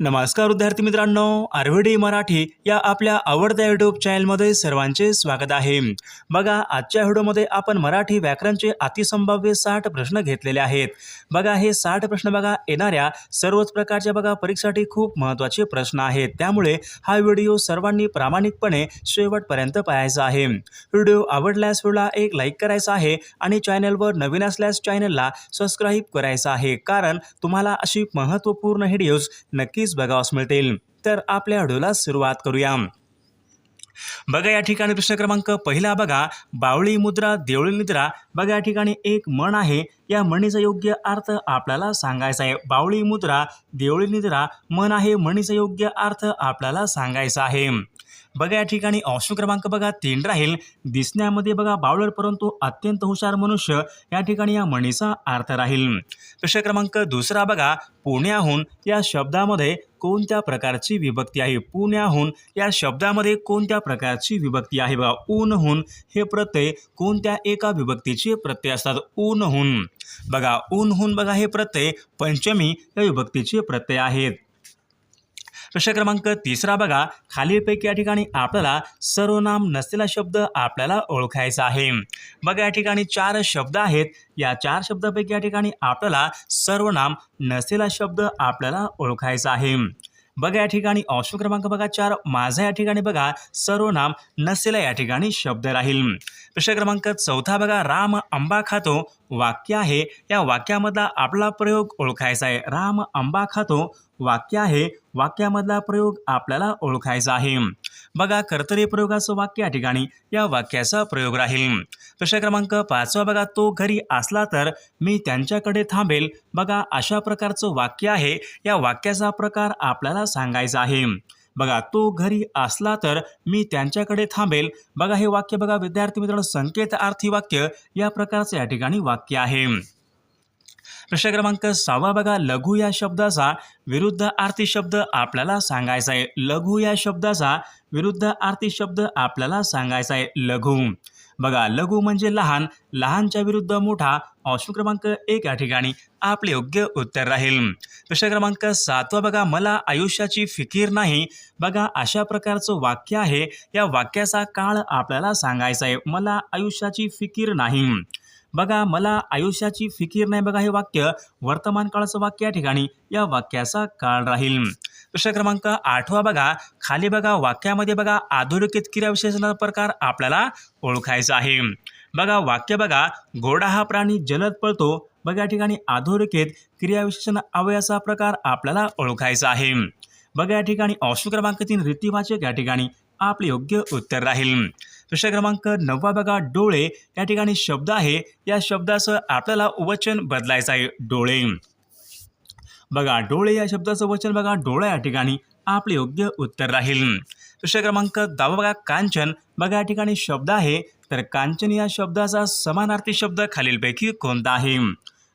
नमस्कार विद्यार्थी मित्रांनो आरव्हीडी मराठी या आपल्या आवडत्या यूट्यूब चॅनलमध्ये सर्वांचे स्वागत आहे. बघा आजच्या व्हिडिओमध्ये आपण मराठी व्याकरणचे अतिसंभाव्य साठ प्रश्न घेतलेले आहेत. बघा हे साठ प्रश्न बघा येणाऱ्या सर्वच प्रकारच्या बघा परीक्षेसाठी खूप महत्त्वाचे प्रश्न आहेत. त्यामुळे हा व्हिडिओ सर्वांनी प्रामाणिकपणे शेवटपर्यंत पाहायचा आहे. व्हिडिओ आवडल्यास व्हिडिओला एक लाईक करायचा आहे आणि चॅनलवर नवीन असल्यास चॅनलला सबस्क्राईब करायचं आहे. कारण तुम्हाला अशी महत्त्वपूर्ण व्हिडिओज नक्कीच बघावास मिळतील तर आपल्या व्हिडिओला सुरुवात करूया. बघा या ठिकाणी प्रश्न क्रमांक पहिला बघा. बावळी मुद्रा देवळी निद्रा. बघा या ठिकाणी एक म्हण आहे. या म्हणीचा योग्य अर्थ आपल्याला सांगायचा आहे. बावळी मुद्रा देवळी निद्रा म्हण आहे. म्हणीचा योग्य अर्थ आपल्याला सांगायचा आहे. बघा या ठिकाणी ऑप्शन क्रमांक बघा तीन राहील. दिसण्यामध्ये बघा बावळट परंतु अत्यंत हुशार मनुष्य या ठिकाणी या म्हणीचा अर्थ राहील. प्रश्न क्रमांक दुसरा बघा पुण्याहून या शब्दामध्ये कोणत्या प्रकारची विभक्ती आहे? पुण्याहून या शब्दामध्ये कोणत्या प्रकारची विभक्ती आहे बघा? ऊनहून हे प्रत्यय कोणत्या एका विभक्तीचे प्रत्यय असतात? ऊनहून. बघा ऊनहून बघा हे प्रत्यय पंचमी या विभक्तीचे प्रत्यय आहेत. प्रश्न क्रमांक तिसरा बघा. खालीलपैकी या ठिकाणी आपल्याला सर्वनाम नसलेला शब्द आपल्याला ओळखायचा आहे. बघा या ठिकाणी चार शब्द आहेत. या चार शब्दापैकी या ठिकाणी आपल्याला सर्वनाम नसलेला शब्द आपल्याला ओळखायचा आहे. बघा या ठिकाणी ऑप्शन क्रमांक बघा चार. माझा या ठिकाणी बघा सर्वनाम नसलेला या ठिकाणी शब्द राहील. प्रश्न क्रमांक चौथा बघा. राम आंबा खातो वाक्य आहे. या वाक्यामधला आपला प्रयोग ओळखायचा आहे. राम आंबा खातो वाक्य आहे वाक्यामधला प्रयोग आपल्याला ओळखायचा आहे. बघा कर्तरी प्रयोगाचं वाक्य या ठिकाणी या वाक्याचा प्रयोग राहील. प्रश्न क्रमांक पाचवा बघा तो घरी असला तर मी त्यांच्याकडे थांबेल. बघा अशा प्रकारचं वाक्य आहे. या वाक्याचा प्रकार आपल्याला सांगायचा आहे. बघा तो घरी असला तर मी त्यांच्याकडे थांबेल. बघा हे वाक्य बघा विद्यार्थी मित्रांनो संकेतार्थी वाक्य या प्रकारचं या ठिकाणी वाक्य आहे. प्रश्न क्रमांक सहावा बघा. लघु या शब्दाचा विरुद्ध आर्थिक शब्द आपल्याला सांगायचा आहे. लघु या शब्दाचा विरुद्ध आर्थिक शब्द आपल्याला सांगायचा आहे. लघु. बघा लघु म्हणजे लहान. लहानच्या विरुद्ध मोठा. ऑप्शन क्रमांक एक या ठिकाणी आपले योग्य उत्तर राहील. प्रश्न क्रमांक सातवा बघा. मला आयुष्याची फिकीर नाही. बघा अशा प्रकारचं वाक्य आहे. या वाक्याचा काळ आपल्याला सांगायचा आहे. मला आयुष्याची फिकीर नाही. बघा मला आयुष्याची फिकीर नाही बघा हे वाक्य. वर्तमान काळाचं वाक्य या ठिकाणी या वाक्याचा काळ राहील. प्रश्न क्रमांक आठवा बघा. खाली बघा वाक्यामध्ये बघा आधुनिकित क्रियाविशेषणाचा प्रकार आपल्याला ओळखायचा आहे. बघा वाक्य बघा घोडा हा प्राणी जलद पळतो. बघा या ठिकाणी अधोरेखित क्रियाविशेषण अवयाचा प्रकार आपल्याला ओळखायचा आहे. बघा या ठिकाणी ऑप्शन क्रमांक तीन रीतिवाचक या ठिकाणी आपले योग्य उत्तर राहील. प्रश्न क्रमांक नववा बघा डोळे. या ठिकाणी शब्द आहे. या शब्दाचं आपल्याला वचन बदलायचं आहे. डोळे. बघा डोळे या शब्दाचं वचन बघा. डोळा या ठिकाणी आपले योग्य उत्तर राहील. प्रश्न क्रमांक दहावा बघा कांचन. बघा या ठिकाणी शब्द आहे. तर कांचन या शब्दाचा समानार्थी शब्द खालीलपैकी कोणता आहे?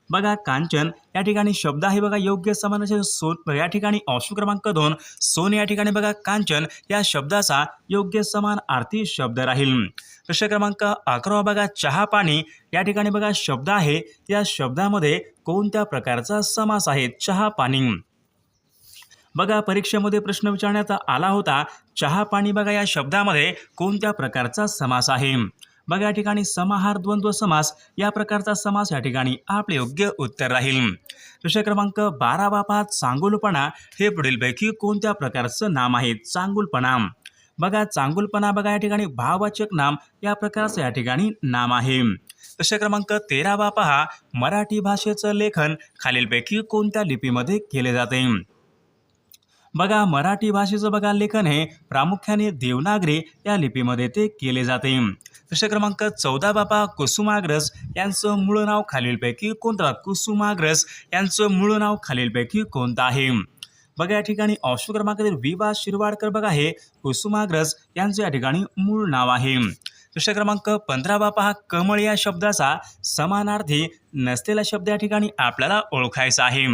बघा कांचन या ठिकाणी शब्द आहे बघा योग्य समानाचे सोन या ठिकाणी ऑप्शन क्रमांक दोन सोन या ठिकाणी बघा कांचन या शब्दाचा योग्य समान आर्थी शब्द राहील. प्रश्न क्रमांक अकरा बघा चहा पाणी या ठिकाणी बघा शब्द आहे. या शब्दामध्ये कोणत्या प्रकारचा समास आहे? चहा पाणी. बघा परीक्षेमध्ये प्रश्न विचारण्यात आला होता चहा पाणी बघा या शब्दामध्ये कोणत्या प्रकारचा समास आहे? बघा या ठिकाणी समाहार द्वंद्व समास या प्रकारचा समास या ठिकाणी आपले योग्य उत्तर राहील. प्रश्न क्रमांक बारा बापात चांगुलपणा हे पुढीलपैकी कोणत्या प्रकारचं नाम आहे? चांगुलपणा. बघा चांगुलपणा बघा या ठिकाणी भाववाचक नाम या प्रकारचं या ठिकाणी नाम आहे. प्रश्न क्रमांक तेरा बापा हा मराठी भाषेचं लेखन खालीलपैकी कोणत्या लिपीमध्ये केले जाते? बघा मराठी भाषेचं बघा लेखन हे प्रामुख्याने देवनागरी या लिपीमध्ये ते केले जाते. प्रश्न क्रमांक चौदा बापा कुसुमाग्रज यांचं मूळ नाव खालीलपैकी कोणतं? कुसुमाग्रज यांचं मूळ नाव खालीलपैकी कोणतं आहे? बघा या ठिकाणी ऑप्शन क्रमांक विवा शिरवाडकर बघा हे कुसुमाग्रज यांचं या ठिकाणी मूळ नाव आहे. प्रश्न क्रमांक पंधरा बापा हा कमळ या शब्दाचा समानार्थी नसलेला शब्द या ठिकाणी आपल्याला ओळखायचा आहे.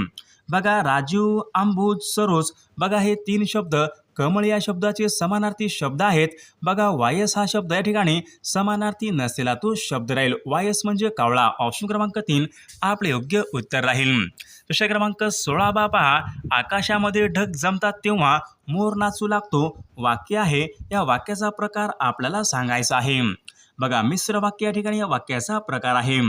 बघा राजीव आंबूज सरोज बघा हे तीन शब्द. कमळ या शब्दाचे समानार्थी शब्द आहेत. बघा वायस हा शब्द या ठिकाणी समानार्थी नसलेला तो शब्द राहील. वायस म्हणजे कावळा. ऑप्शन क्रमांक तीन आपले योग्य उत्तर राहील. प्रश्न क्रमांक सोळा बा पहा. आकाशामध्ये ढग जमतात तेव्हा मोर नाचू लागतो. वाक्य आहे. या वाक्याचा प्रकार आपल्याला सांगायचा आहे. बघा मिश्र वाक्य या ठिकाणी या वाक्याचा प्रकार आहे.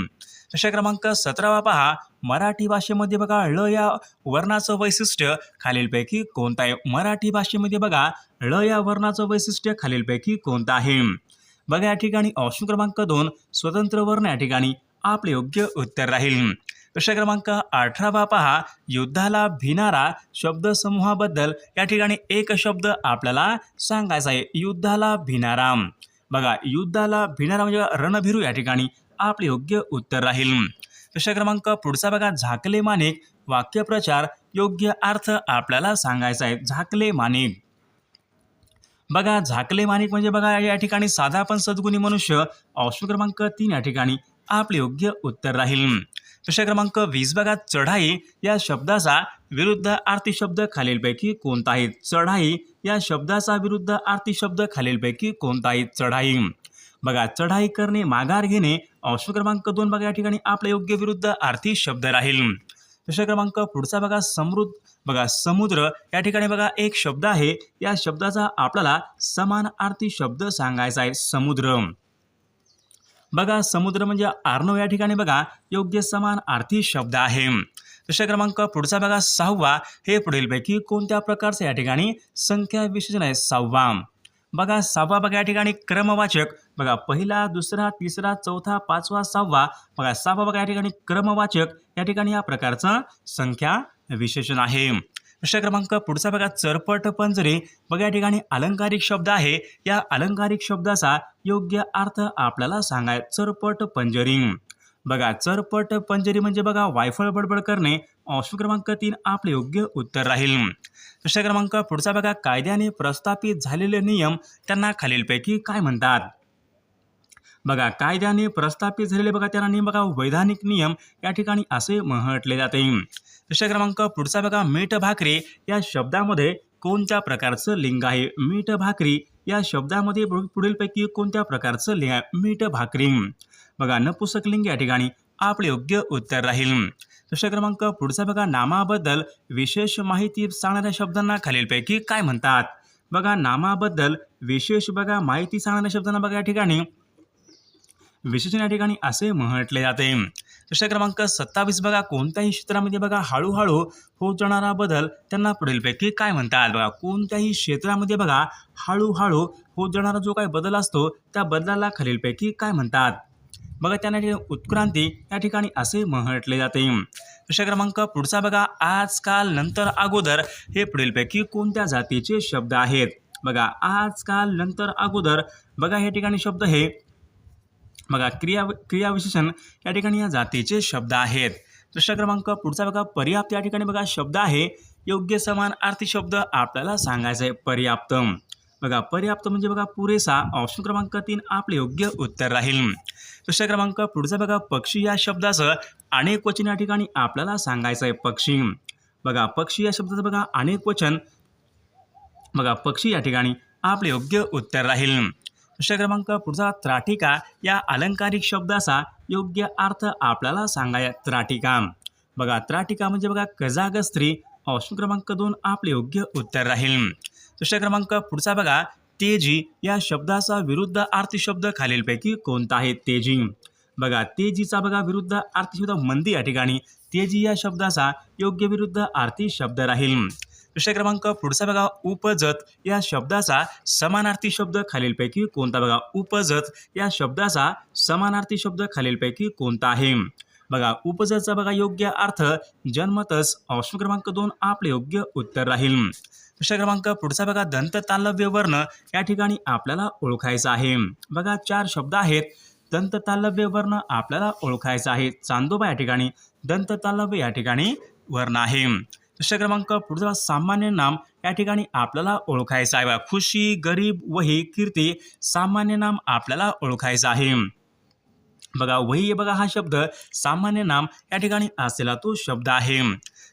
प्रश्न क्रमांक सतरावा पहा. मराठी भाषेमध्ये बघा ळ या वर्णाचं वैशिष्ट्य खालीलपैकी कोणतं आहे? मराठी भाषेमध्ये बघा ळ या वर्णाचं वैशिष्ट्य खालीलपैकी कोणतं आहे? बघा या ठिकाणी ऑप्शन क्रमांक दोन स्वतंत्र वर्ण या ठिकाणी आपले योग्य उत्तर राहील. प्रश्न क्रमांक अठरावा पहा. युद्धाला भिनारा शब्दसमूहाबद्दल या ठिकाणी एक शब्द आपल्याला सांगायचा आहे. युद्धाला भिनारा. बघा युद्धाला भिनारा म्हणजे रणभिरू या ठिकाणी आपले योग्य उत्तर राहील. प्रश्न क्रमांक पुढचा बघा. झाकले माणिक वाक्यप्रचार योग्य अर्थ आपल्याला सांगायचा आहे. झाकले माणिक बघा झाकले माणिक म्हणजे बघा या ठिकाणी साधा पण सद्गुणी मनुष्य. ऑप्शन क्रमांक तीन या ठिकाणी आपले योग्य उत्तर राहील. प्रश्न क्रमांक वीस बघा. चढाई या शब्दाचा विरुद्ध आरती शब्द खालीलपैकी कोणता आहे? चढाई या शब्दाचा विरुद्ध आरती शब्द खालीलपैकी कोणता आहे? चढाई. बघा चढाई करणे माघार घेणे ऑप्शन क्रमांक दोन बघा या ठिकाणी आपला योग्य विरुद्ध आर्थिक शब्द राहील. प्रश्न क्रमांक पुढचा बघा समृद्ध बघा समुद्र. या ठिकाणी बघा एक शब्द आहे. या शब्दाचा आपल्याला समान अर्थी शब्द सांगायचा आहे समुद्र. बघा समुद्र म्हणजे आर्णव या ठिकाणी बघा योग्य समान अर्थी शब्द आहे. प्रश्न क्रमांक पुढचा बघा सहावा. हे पुढीलपैकी कोणत्या प्रकारचे या ठिकाणी संख्या विशेषण आहे? सहावा. बघा सहावा बघा या ठिकाणी क्रमवाचक. बघा पहिला दुसरा तिसरा चौथा पाचवा सहावा. बघा सहावा बघा या ठिकाणी क्रमवाचक. या ठिकाणी या प्रकारचं संख्या विशेषण आहे. प्रश्न क्रमांक पुढचा बघा चरपट पंजरे. बघा या ठिकाणी अलंकारिक शब्द आहे. या अलंकारिक शब्दाचा योग्य अर्थ आपल्याला सांगाय चरपट पंजरी. बघा चरपट पंजरी म्हणजे बघा वायफळ बडबड करणे ऑप्शन क्रमांक तीन आपले योग्य उत्तर राहील. प्रश्न क्रमांक पुढचा बघा. कायद्याने प्रस्थापित झालेले नियम त्यांना खालीलपैकी काय म्हणतात? बघा कायद्याने प्रस्थापित झालेले बघा त्यांना नियम बघा. वैधानिक नियम या ठिकाणी असे म्हटले जाते. प्रश्न क्रमांक पुढचा बघा. मीठ भाकरी या शब्दामध्ये कोणत्या प्रकारचं लिंग आहे? मीठ भाकरी या शब्दामध्ये पुढीलपैकी कोणत्या प्रकारचं लिंग आहे? मीठ भाकरी. बघा नपुसक लिंग या ठिकाणी. आपले योग्य उत्तर राहील. प्रश्न क्रमांक पुढचा बघा. नामाबद्दल विशेष माहिती सांगणाऱ्या शब्दांना खालीलपैकी काय म्हणतात? बघा नामाबद्दल विशेष बघा माहिती सांगणाऱ्या शब्दांना बघा या ठिकाणी. विशेषण या ठिकाणी असे म्हटले जाते. प्रश्न क्रमांक सत्तावीस बघा. कोणत्याही क्षेत्रामध्ये बघा हळूहळू होत जाणारा बदल त्यांना पुढीलपैकी काय म्हणतात? बघा कोणत्याही क्षेत्रामध्ये बघा हळूहळू होत जाणारा जो काही बदल असतो त्या बदलाला खालीलपैकी काय म्हणतात? बघा त्यांना ठिकाणी उत्क्रांती या ठिकाणी असे म्हटले जाते. प्रश्न क्रमांक पुढचा बघा. आजकाल नंतर अगोदर हे पुढीलपैकी कोणत्या जातीचे शब्द आहेत? बघा आजकाल नंतर अगोदर बघा या ठिकाणी शब्द हे. बघा क्रिया क्रियाविशेषण या ठिकाणी या जातीचे शब्द आहेत. प्रश्न क्रमांक पुढचा बघा. पर्याप्त या ठिकाणी बघा शब्द आहे. योग्य समान अर्थी शब्द आपल्याला सांगायचा आहे पर्याप्त. बघा पर्याप्त म्हणजे बघा पुरेसा ऑप्शन क्रमांक तीन आपले योग्य उत्तर राहील. प्रश्न क्रमांक पुढचा बघा पक्षी या शब्दाचं अनेक वचन या ठिकाणी आपल्याला सांगायचं आहे पक्षी. बघा पक्षी या शब्दाचं बघा अनेक वचन. बघा पक्षी या ठिकाणी आपले योग्य उत्तर राहील. प्रश्न क्रमांक पुढचा त्राटिका या अलंकारिक शब्दाचा योग्य अर्थ आपल्याला सांगाय त्राटिका. बघा त्राटिका म्हणजे बघा कजाग स्त्री ऑप्शन क्रमांक दोन आपले योग्य उत्तर राहील. दुसऱ्या क्रमांक पुढचा बघा. तेजी या शब्दाचा विरुद्ध आर्थिक शब्द खालीलपैकी कोणता आहे? तेजी. बघा तेजीचा बघा विरुद्ध आर्थिक शब्द मंदी या ठिकाणी. तेजी या शब्दाचा योग्य विरुद्ध आर्थिक शब्द राहील. दुसऱ्या क्रमांक पुढचा बघा. उपजत या शब्दाचा समानार्थी शब्द खालीलपैकी कोणता? बघा उपजत या शब्दाचा समानार्थी शब्द खालीलपैकी कोणता आहे? बघा उपजतचा बघा योग्य अर्थ जन्मतच ऑप्शन क्रमांक दोन आपले योग्य उत्तर राहील. प्रश्न क्रमांक पुढचा बघा दंत तालव्य वर्ण या ठिकाणी आपल्याला ओळखायचा आहे. बघा चार शब्द आहेत. दंत तालव्य वर्ण आपल्याला ओळखायचा आहे. चांदोबा या ठिकाणी दंत तालव्य या ठिकाणी वर्ण आहे. प्रश्न क्रमांक पुढचा सामान्य नाम या ठिकाणी आपल्याला ओळखायचं आहे. खुशी गरीब वही कीर्ती सामान्य नाम आपल्याला ओळखायचं आहे. बघा वही बघा हा शब्द. सामान्य नाम या ठिकाणी असलेला तो शब्द आहे.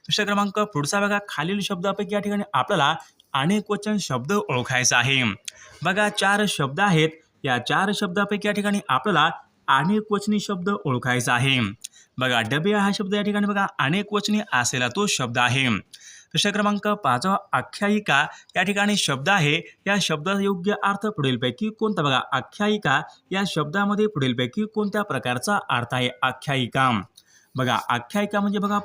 प्रश्न क्रमांक पुढचा बघा खालील शब्दापैकी या ठिकाणी आपल्याला अनेक वचन शब्द ओळखायचा आहे. बघा चार शब्द आहेत. या चार शब्दापैकी या ठिकाणी आपल्याला अनेक वचनी शब्द ओळखायचा आहे. बघा डबे हा शब्द या ठिकाणी बघा अनेक वचनी असलेला तो शब्द आहे. प्रश्न क्रमांक पाचवा आख्यायिका या ठिकाणी शब्द आहे. या शब्दाचा योग्य अर्थ पुढीलपैकी कोणता? बघा आख्यायिका या शब्दामध्ये पुढीलपैकी कोणत्या प्रकारचा अर्थ आहे? आख्यायिका. बघा आख्यायिका म्हणजे बघा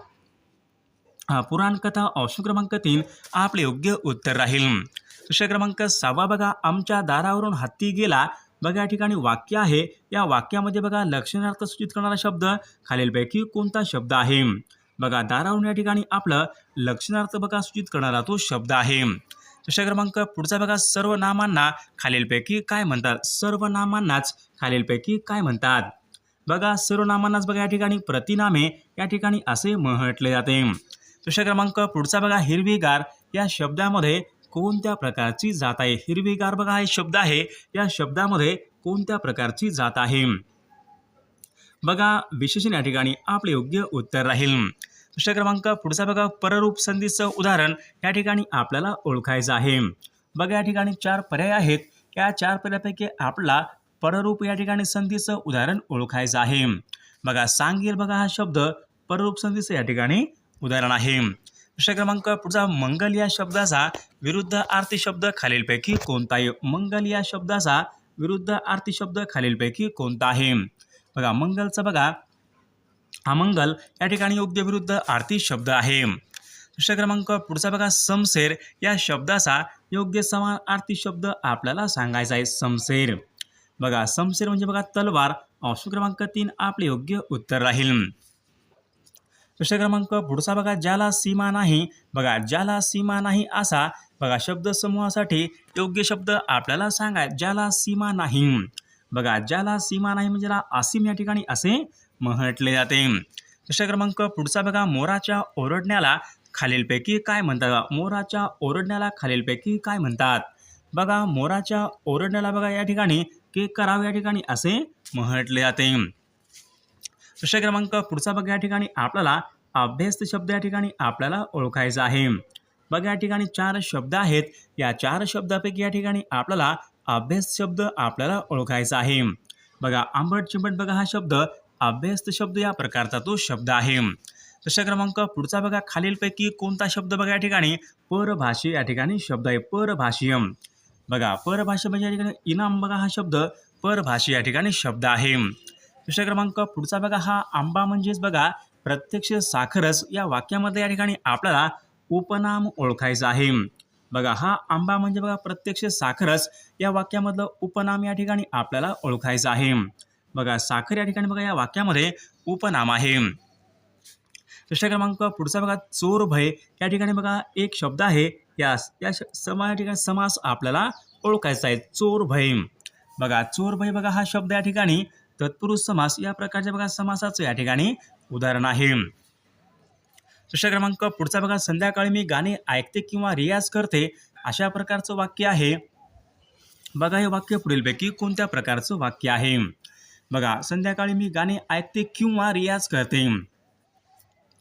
पुराणकथा ऑप्शन क्रमांक तीन आपले योग्य उत्तर राहील. प्रश्न क्रमांक सहावा बघा आमच्या दारावरून हत्ती गेला. बघा या ठिकाणी वाक्य आहे. या वाक्यामध्ये बघा लक्षणार्थ सूचित करणारा शब्द खालीलपैकी कोणता शब्द आहे? बघा दारावून या ठिकाणी आपलं लक्षणार्थ बघा सूचित करणारा तो शब्द आहे. प्रश्न क्रमांक पुढचा बघा सर्व नामांना खालीलपैकी काय म्हणतात? सर्व नामांनाच खालीलपैकी काय म्हणतात? बघा सर्व नामांनाच बघा या ठिकाणी प्रतिनामे या ठिकाणी असे म्हटले जाते. प्रश्न क्रमांक पुढचा बघा हिरवीगार. या शब्दामध्ये कोणत्या प्रकारची जात आहे? हिरवीगार बघा हा शब्द आहे. या शब्दामध्ये कोणत्या प्रकारची जात आहे? बघा विशेषण या ठिकाणी आपले योग्य उत्तर राहील. प्रश्न क्रमांक पुढचा बघा पररूप संधीचं उदाहरण या ठिकाणी आपल्याला ओळखायचं आहे. बघा या ठिकाणी चार पर्याय आहेत. या चार पर्यायापैकी आपला पररूप या ठिकाणी संधीचं उदाहरण ओळखायचं आहे. बघा सांगेल बघा हा शब्द पररूप संधीचं या ठिकाणी उदाहरण आहे. प्रश्न क्रमांक पुढचा मंगल या शब्दाचा विरुद्ध आरती शब्द खालीलपैकी कोणता आहे? मंगल या शब्दाचा विरुद्ध आरती शब्द खालीलपैकी कोणता आहे? बघा मंगलचा बघा. अमंगल या ठिकाणी योग्य विरुद्ध आरती शब्द आहे. प्रश्न क्रमांक पुढचा बघा समसेर. या शब्दाचा योग्य समान आरती शब्द आपल्याला सांगायचा आहे समसेर. बघा समसेर म्हणजे बघा तलवार. ऑप्शन क्रमांक तीन आपले योग्य उत्तर राहील. प्रश्न क्रमांक पुढचा बघा ज्याला सीमा नाही. बघा ज्याला सीमा नाही असा बघा शब्द समूहासाठी योग्य शब्द आपल्याला सांगाय ज्याला सीमा नाही. बघा ज्याला सीमा नाही म्हणजे त्याला असीम या ठिकाणी असे म्हटले जाते. प्रश्न क्रमांक पुढचा बघा मोराच्या ओरडण्याला खालीलपैकी काय म्हणतात? मोराच्या ओरडण्याला खालीलपैकी काय म्हणतात? बघा मोराच्या ओरडण्याला बघा या ठिकाणी के कराव या ठिकाणी असे म्हटले जाते. प्रश्न क्रमांक पुढचा बघा या ठिकाणी आपल्याला अभ्यस्त शब्द या ठिकाणी आपल्याला ओळखायचा आहे. बघा या ठिकाणी चार शब्द आहेत. या चार शब्दापैकी या ठिकाणी आपल्याला अभ्यास शब्द आपल्याला ओळखायचा आहे. बघा आंबट चिंबट बघा हा शब्द अभ्यस्त शब्द या प्रकारचा तो शब्द आहे. प्रश्न क्रमांक पुढचा बघा खालीलपैकी कोणता शब्द बघा या ठिकाणी? परभाषी या ठिकाणी शब्द आहे परभाषीय बघा परभाषा म्हणजे या ठिकाणी इनाम बघा हा शब्द परभाषी या ठिकाणी शब्द आहे. प्रश्न क्रमांक पुढचा बघा हा आंबा म्हणजेच बघा प्रत्यक्ष साखरस या वाक्यामध्ये या ठिकाणी आपल्याला उपनाम ओळखायचा आहे. बघा हा आंबा म्हणजे बघा प्रत्यक्ष साखरच. या वाक्यामधलं उपनाम या ठिकाणी आपल्याला ओळखायचं आहे. बघा साखर या ठिकाणी बघा या वाक्यामध्ये उपनाम आहे. प्रश्न क्रमांक पुढचा बघा चोर भय. या ठिकाणी बघा एक शब्द आहे. या या समा या ठिकाणी समास आपल्याला ओळखायचा आहे. चोर भय. बघा चोर भय बघा हा शब्द या ठिकाणी. तत्पुरुष समास या प्रकारच्या बघा समासाचं या ठिकाणी उदाहरण आहे. प्रश्न क्रमांक पुढचा बघा. संध्याकाळी मी गाणे ऐकते किंवा रियाज करते अशा प्रकारचं वाक्य आहे. बघा हे वाक्य पुढीलपैकी कोणत्या प्रकारचं वाक्य आहे? बघा संध्याकाळी मी गाणे ऐकते किंवा रियाज करते.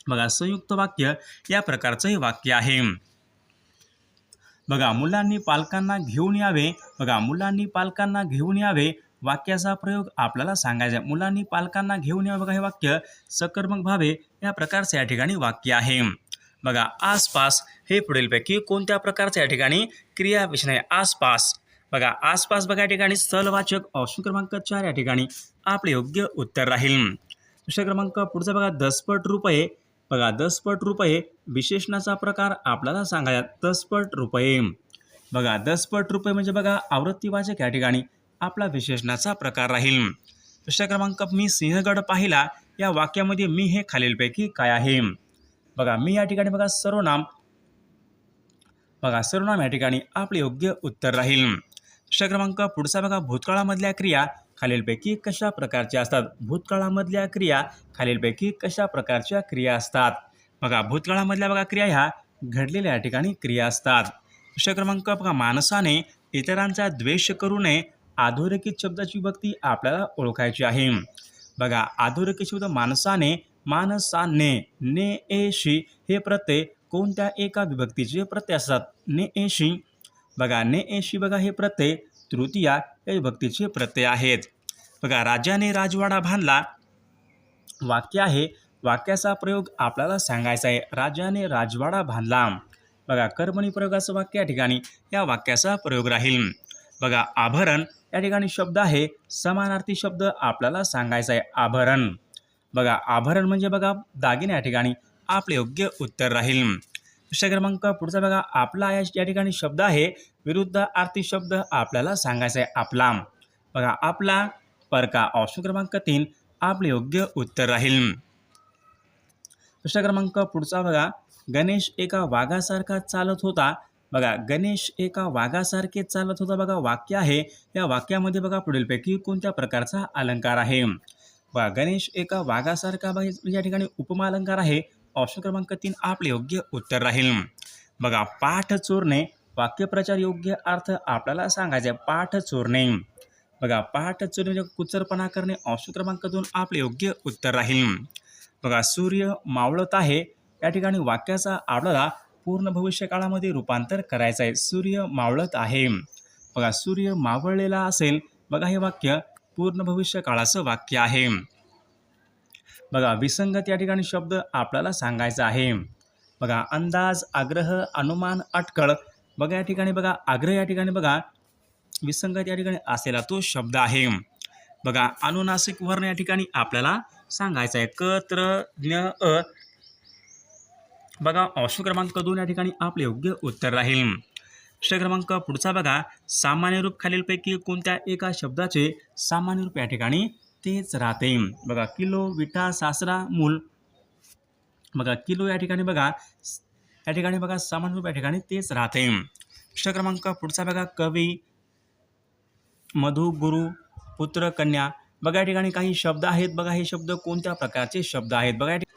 बघा संयुक्त वाक्य या प्रकारचं हे वाक्य आहे. बघा मुलांनी पालकांना घेऊन यावे. बघा मुलांनी पालकांना घेऊन यावे. वाक्याचा प्रयोग आपल्याला सांगायचा आहे. मुलांनी पालकांना घेऊन या बघा हे वाक्य. सकर्मक भावे या प्रकारचं या ठिकाणी वाक्य आहे. बघा आसपास हे पुढीलपैकी कोणत्या प्रकारचं या ठिकाणी क्रियाविशेषण आहे? आसपास. बघा आसपास बघा या ठिकाणी स्थलवाचक ऑप्शन क्रमांक चार या ठिकाणी आपले योग्य उत्तर राहील. प्रश्न क्रमांक पुढचा बघा दसपट रुपये. बघा दसपट रुपये विशेषणाचा प्रकार आपल्याला सांगायचा दसपट रुपये. बघा दसपट रुपये म्हणजे बघा आवृत्तीवाचक या ठिकाणी आपला विशेषणाचा प्रकार राहील. प्रश्न क्रमांक मी सिंहगड पाहिला. या वाक्यामध्ये मी हे खालीलपैकी काय आहे? बघा मी या ठिकाणी बघा सर्वनाम. बघा सर्वनाम या ठिकाणी आपले योग्य उत्तर राहील. प्रश्न क्रमांक पुढचा बघा भूतकाळामधल्या क्रिया. खालीलपैकी कशा प्रकारच्या असतात? भूतकाळामधल्या क्रिया खालीलपैकी कशा प्रकारच्या क्रिया असतात? बघा भूतकाळामधल्या बघा क्रिया ह्या घडलेल्या या ठिकाणी क्रिया असतात. प्रश्न क्रमांक बघा माणसाने इतरांचा द्वेष करू नये अधोरेखित शब्दाची विभक्ती आपल्याला ओळखायची आहे. बघा अधोरेखित शब्द माणसाने माणसाने ने एशी हे प्रत्यय कोणत्या एका विभक्तीचे प्रत्यय असतात? ने एशी बघा ने एशी बघा हे प्रत्यय तृतीया या विभक्तीचे प्रत्यय आहेत. बघा राजाने राजवाडा बांधला. वाक्य आहे वाक्याचा प्रयोग आपल्याला सांगायचा आहे. राजाने राजवाडा बांधला. बघा कर्मणी प्रयोगाचं वाक्य या ठिकाणी या वाक्याचा प्रयोग राहील. बघा आभरण या ठिकाणी शब्द आहे समानार्थी शब्द आपल्याला सांगायचा आहे आभरण. बघा आभरण म्हणजे बघा दागिने या ठिकाणी आपले योग्य उत्तर राहील. विषय क्रमांक पुढचा बघा आपला या या ठिकाणी शब्द आहे विरुद्ध आर्थी शब्द आपल्याला सांगायचा आहे आपला. बघा आपला परका ऑप्शन क्रमांक तीन आपले योग्य उत्तर राहील. प्रश्न क्रमांक पुढचा बघा गणेश एका वाघासारखा चालत होता बघा गणेश एका वाघासारखे चालत होता. बघा वाक्य आहे. या वाक्यामध्ये बघा पुढीलपैकी कोणत्या प्रकारचा अलंकार आहे? बघा गणेश एका वाघासारखा बघा या ठिकाणी उपमा अलंकार आहे. ऑप्शन क्रमांक तीन आपले योग्य उत्तर राहील. बघा पाठ चोरणे वाक्यप्रचार योग्य अर्थ आपल्याला सांगायचे आहे. पाठ चोरणे बघा पाठ चोरणे म्हणजे कुचरपणा करणे. ऑप्शन क्रमांक दोन आपले योग्य उत्तर राहील. बघा सूर्य मावळत आहे. या ठिकाणी वाक्याचा आपल्याला पूर्ण भविष्य काळामध्ये रूपांतर करायचं आहे सूर्य मावळत आहे. बघा सूर्य मावळलेला असेल बघा हे वाक्य पूर्ण भविष्य काळाचं वाक्य आहे. बघा विसंगत या ठिकाणी शब्द आपल्याला सांगायचा आहे. बघा अंदाज आग्रह अनुमान अटकळ बघा या ठिकाणी बघा आग्रह या ठिकाणी बघा विसंगत या ठिकाणी असलेला तो शब्द आहे. बघा अनुनासिक वर्ण या ठिकाणी आपल्याला सांगायचं आहे क त्र ज्ञ अ बघा ऑप्शन क्रमांक दोन या ठिकाणी आपले योग्य उत्तर राहील. प्रश्न क्रमांक पुढचा बघा सामान्य रूप खालीलपैकी कोणत्या एका शब्दाचे सामान्य रूप या ठिकाणी तेच राहते. बघा किलो विटा सासरा मूल. बघा किलो या ठिकाणी बघा या ठिकाणी बघा सामान्य रूप या ठिकाणी तेच राहते. प्रश्न क्रमांक पुढचा बघा कवी मधु गुरु पुत्र कन्या. बघा या ठिकाणी काही शब्द आहेत. बघा हे शब्द कोणत्या प्रकारचे शब्द आहेत? बघा या ठिकाणी